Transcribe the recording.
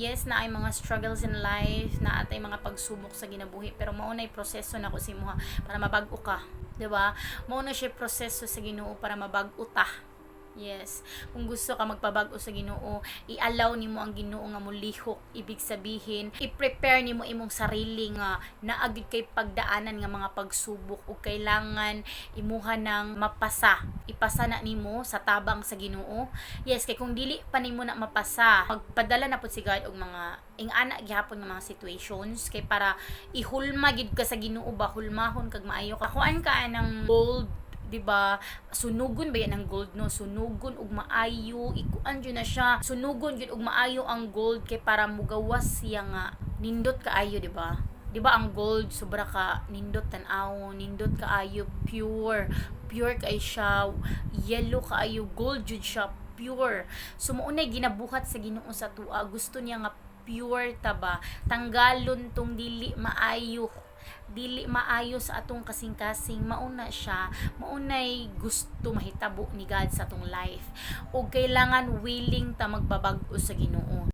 yes na ay mga struggles in life, na atay mga pagsubok sa ginabuhi, pero mao nay proseso na ko si mo para mabag-o ka, 'di ba? Mao siya proseso sa Ginoo para mabag-o ta. Yes. Kung gusto ka magpabag-o sa Ginoo, i-allow nimo ang Ginoo nga mulihok. Ibig sabihin, i-prepare nimo imong sarili nga naagid kay pagdaanan nga mga pagsubok ug kailangan imuha ng mapasa. Ipasa na nimo sa tabang sa Ginoo. Yes, kay kung dili pa nimo na mapasa, magpadala na pud si God og mga ing-ana gyapon nga mga situations kay para ihulma gid ka sa Ginoo ba hulmahon kag maayo ka. Kuan ka ng bold 'di ba? Sunugon ba yan ang gold no? Sunugon ug maayo, ikuan jud na siya. Sunugon jud ug maayo ang gold kay para mugawas siya nga nindot kaayo, 'di ba? 'Di ba ang gold sobra ka nindot tan-aw, nindot kaayo pure. Pure kay siya, yellow kaayo, gold jud siya pure. So maunay ginabuhat sa Ginoo sa tua. Gusto niya nga pure ta ba? Tanggalon tong dili maayo dili maayo sa atong kasing-kasing mauna siya maunay gusto mahitabo ni God sa atong life. Ug kailangan willing ta magbabag-o sa Ginoo